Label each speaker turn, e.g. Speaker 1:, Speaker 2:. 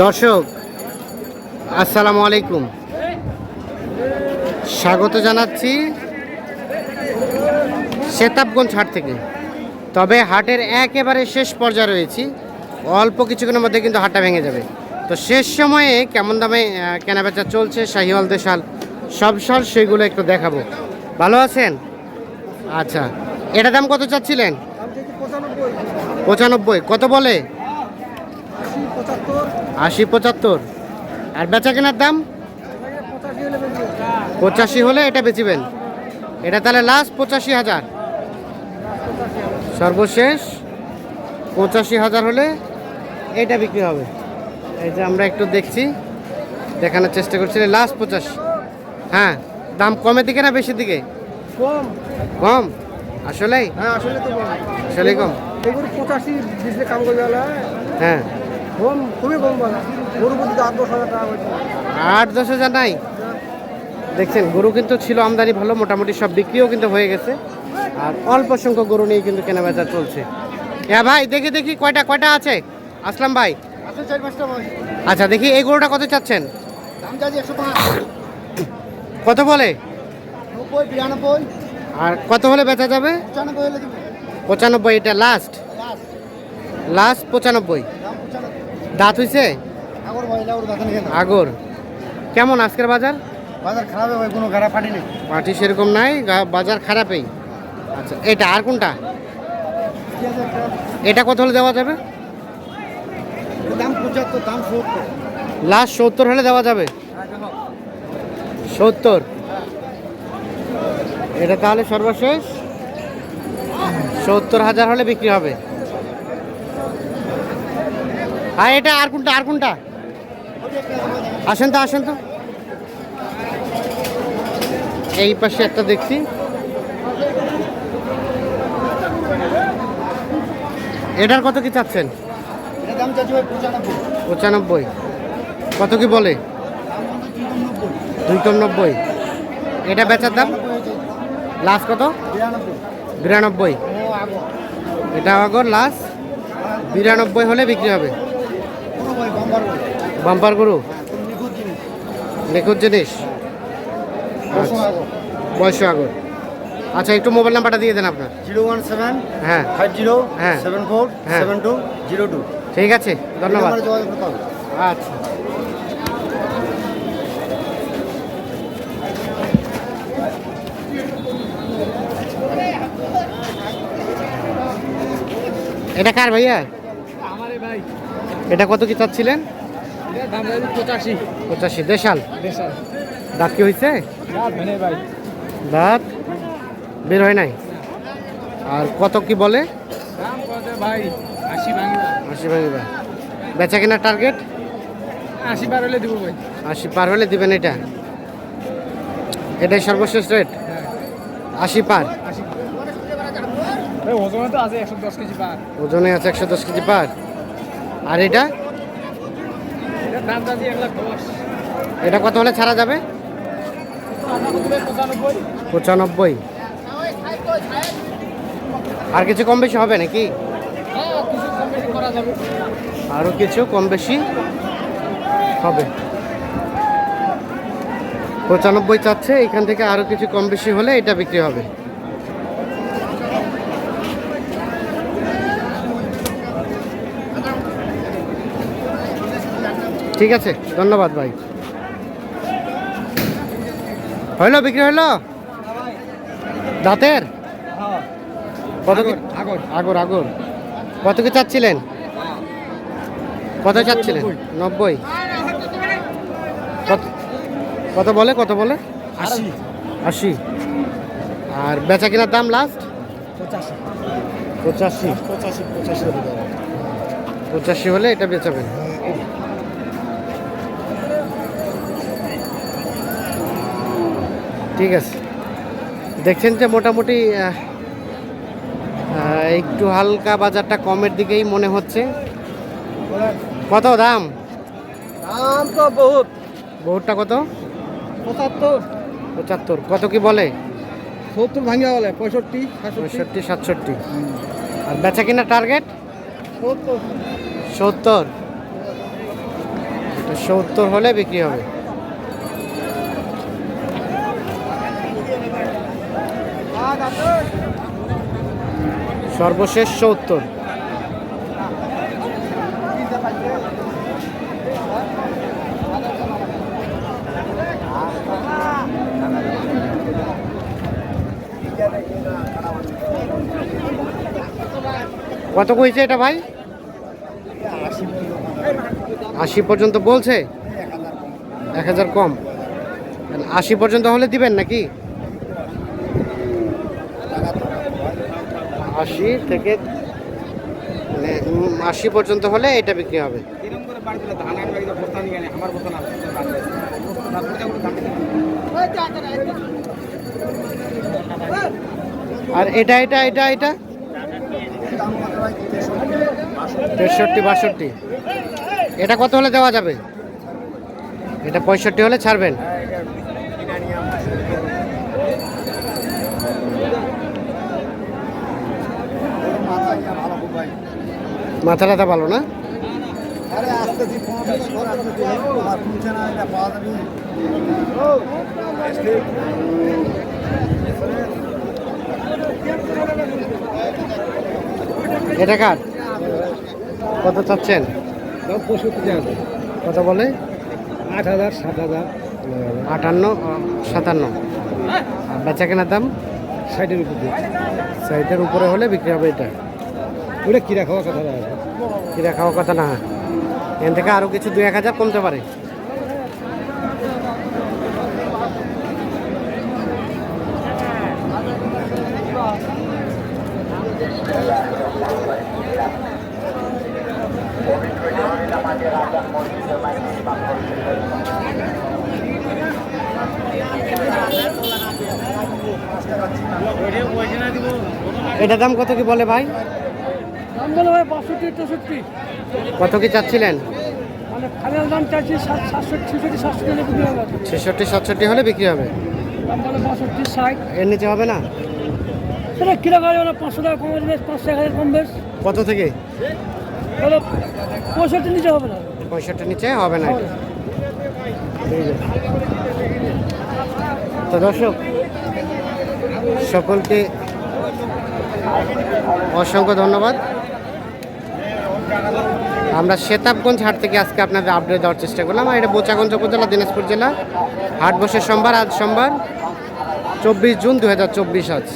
Speaker 1: দর্শক, আসসালামু আলাইকুম। স্বাগত জানাচ্ছি সেতাবগঞ্জ হাট থেকে। তবে হাটের একেবারে শেষ পর্যায়ে রয়েছি। অল্প কিছুক্ষণের মধ্যে কিন্তু হাটটা ভেঙে যাবে। তো শেষ সময়ে কেমন দামে কেনাবেচা চলছে, শাহিওয়াল, দেশাল, সব সাল সেগুলো একটু দেখাবো। ভালো আছেন? আচ্ছা এটা দাম কত চাচ্ছিলেন? পঁচানব্বই, কত বলে? আশি পঁচাত্তর। আর বেচা কেনার দাম? পঁচাশি হলে এটা বেচিবেন। এটা তাহলে লাস্ট পঁচাশি হাজার। সর্বশেষ পঁচাশি হাজার হলে এটা বিক্রি হবে। এই যে আমরা একটু দেখছি দেখানোর চেষ্টা করছি লাস্ট পঁচাশি। হ্যাঁ দাম কমের দিকে না বেশি দিকে?
Speaker 2: কম।
Speaker 1: কম? আসলেই?
Speaker 2: হ্যাঁ আসলে তো কম।
Speaker 1: আসলেই কম।
Speaker 2: পঁচাশি
Speaker 1: হ্যাঁ।
Speaker 2: কম খুবই কম বলা গরু প্রতি আট দশ হাজার টাকা
Speaker 1: আট দশ হাজার নাই। দেখছেন গরু কিন্তু ছিল আমদানি ভালো মোটামুটি সব বিক্রিও কিন্তু হয়ে গেছে। আর অল্প সংখ্যক গরু নিয়ে কিন্তু কেনাবেচা চলছে। হ্যাঁ ভাই দেখি দেখি কয়টা কয়টা আছে? আসলাম ভাই। আচ্ছা দেখি এই গরুটা কত চাচ্ছেন? কত বলে? আর কত হলে বেচা যাবে?
Speaker 2: পঁচানব্বই
Speaker 1: এটা লাস্ট
Speaker 2: লাস্ট
Speaker 1: লাস্ট পঁচানব্বই। দাঁত হয়েছে
Speaker 2: আগর
Speaker 1: কেমন আজকের বাজার?
Speaker 2: বাজার খারাপ হয় কোনো গাড়া ফাটি নেই।
Speaker 1: পাটি সেরকম নাই বাজার খারাপেই। আচ্ছা এটা আর কোনটা? এটা কত হলে দেওয়া যাবে?
Speaker 2: দাম পঁচাত্তর দাম সত্তর।
Speaker 1: লাস্ট সত্তর হলে দেওয়া যাবে? সত্তর। এটা তাহলে সর্বশেষ। সত্তর হাজার হলে বিক্রি হবে। আর এটা আর কোনটা আর কোনটা? আসেন তো আসেন তো। এই পাশে একটা দেখছি। এটার কত কি চাচ্ছেন?
Speaker 2: পঁচানব্বই।
Speaker 1: কত কি বলে? দুই নব্বই। এটা বেচার দাম? লাস্ট কত?
Speaker 2: বিরানব্বই।
Speaker 1: এটা আগর লাস্ট। বিরানব্বই হলে বিক্রি হবে
Speaker 2: কোনো ভাই বাম্বার বই
Speaker 1: বাম্পার গরু?
Speaker 2: নিখুঁত জিনিস?
Speaker 1: আচ্ছা।
Speaker 2: আগর
Speaker 1: বয়স আগর। আচ্ছা একটু মোবাইল নাম্বারটা দিয়ে দেন আপনার।
Speaker 2: জিরো ওয়ান সেভেন
Speaker 1: হ্যাঁ।
Speaker 2: ফাইভ জিরো
Speaker 1: হ্যাঁ।
Speaker 2: সেভেন ফোর
Speaker 1: হ্যাঁ।
Speaker 2: Seven two zero two.
Speaker 1: ঠিক আছে ধন্যবাদ। আচ্ছা। এটা কার ভাইয়া?
Speaker 2: ভাই।
Speaker 1: এটা কত কি চাচ্ছিলেন?
Speaker 2: পঁচাশি।
Speaker 1: পঁচাশি। দেশাল?
Speaker 2: দেশাল।
Speaker 1: দাঁত কি হয়েছে দাঁত বের হয় নাই? আর কত কি বলে?
Speaker 2: দাম কত ভাই? আশি ভাঙিবা
Speaker 1: বেচা কেনার টার্গেট?
Speaker 2: আশি বার হলে দেবো ভাই।
Speaker 1: আশি পার হলে দিবেন এটা? এটাই সর্বশেষ রেট?
Speaker 2: হ্যাঁ।
Speaker 1: আশি পার।
Speaker 2: ওজনে আছে একশো দশ কেজি
Speaker 1: পার। আর এটা
Speaker 2: এটার দাম চাইছি এক লাখ দশ
Speaker 1: এটা কত হলে ছাড়া যাবে?
Speaker 2: পঁচানব্বই।
Speaker 1: আর কিছু কম বেশি হবে নাকি?
Speaker 2: হ্যাঁ কিছু কম বেশি
Speaker 1: আরও কিছু কম বেশি হবে। পঁচানব্বই চাচ্ছে এখান থেকে আরও কিছু কম বেশি হলে এটা বিক্রি হবে। ঠিক আছে ধন্যবাদ ভাই। হইল বিক্রি হইল? দাঁতের? কত
Speaker 2: আগর
Speaker 1: আগর আগর। কত কি চাচ্ছিলেন? কত চাচ্ছিলেন? নব্বই। কত বলে কত বলে?
Speaker 2: আশি।
Speaker 1: আশি। আর বেচা কেনার দাম লাস্ট
Speaker 2: পঁচাশি।
Speaker 1: পঁচাশি।
Speaker 2: পঁচাশি পঁচাশি
Speaker 1: হলে এটা বেচাবেন ঠিক আছে। দেখছেন যে মোটামুটি একটু হালকা বাজারটা কমের দিকেই মনে হচ্ছে। কত দাম?
Speaker 2: দাম তো বহুত।
Speaker 1: বহুতটা কত?
Speaker 2: পঁচাত্তর।
Speaker 1: পঁচাত্তর। কত কি বলে?
Speaker 2: সত্তর ভাঙিয়া বলে পঁয়ষট্টি
Speaker 1: পঁয়ষট্টি সাতষট্টি। আর বেচা কিনা টার্গেট
Speaker 2: সত্তর।
Speaker 1: সত্তর। সত্তর হলে বিক্রি হবে। সর্বশেষ সত্তর। কত কইছে এটা ভাই? আশি পর্যন্ত বলছে? এক হাজার কম। আশি পর্যন্ত হলে দিবেন নাকি? আশি থেকে মানে আশি পর্যন্ত হলে এটা বিক্রি হবে। আর এটা এটা এটা এটা? তেষট্টি বাষট্টি। এটা কত হলে দেওয়া যাবে? এটা পঁয়ষট্টি হলে ছাড়বেন। মাথা টাথা ভালো না?
Speaker 2: এটা
Speaker 1: কার? কত চাচ্ছেন? কত বলে?
Speaker 2: আট হাজার সাত হাজার
Speaker 1: আটান্ন সাতান্ন। আর বেচা কেনার দাম?
Speaker 2: ষাটের উপর দিয়ে
Speaker 1: সাইটের উপরে হলে বিক্রি হবে এটা।
Speaker 2: ওটা কিরা খাওয়া কথা আছে
Speaker 1: কিরা খাওয়ার কথা না। এখান থেকে আরও কিছু দুই এক হাজার কমতে পারে। এটা দাম কত কি বলে ভাই?
Speaker 3: বলে ভাই বাষট্টি তেষট্টি।
Speaker 1: কত কি চাচ্ছিলেন?
Speaker 3: মানে ফাইনাল দাম চাইছি সাত সাতষট্টি ছেষট্টি সাতষট্টি হলে বিক্রি হবে।
Speaker 1: ছেষট্টি সাতষট্টি হলে বিক্রি হবে?
Speaker 3: বাষট্টি ষাট।
Speaker 1: এর নিচে হবে না?
Speaker 3: সেটা পাঁচশো টাকা কম বেশ পাঁচশো এক হাজার কম বেশ।
Speaker 1: কত থেকে?
Speaker 3: তাহলে পঁয়ষট্টি নিচে হবে না।
Speaker 1: পঁয়ষট্টির নিচে হবে না। তো দর্শক সকলকে অসংখ্য ধন্যবাদ। আমরা শেতাবগঞ্জ হাট থেকে আজকে আপনাদের আপডেট দেওয়ার চেষ্টা করলাম। আর এটা বোচাগঞ্জ উপজেলা, দিনাজপুর জেলা। হাট বসে সোমবার, আজ সোমবার, চব্বিশ জুন দু হাজার চব্বিশ আজ।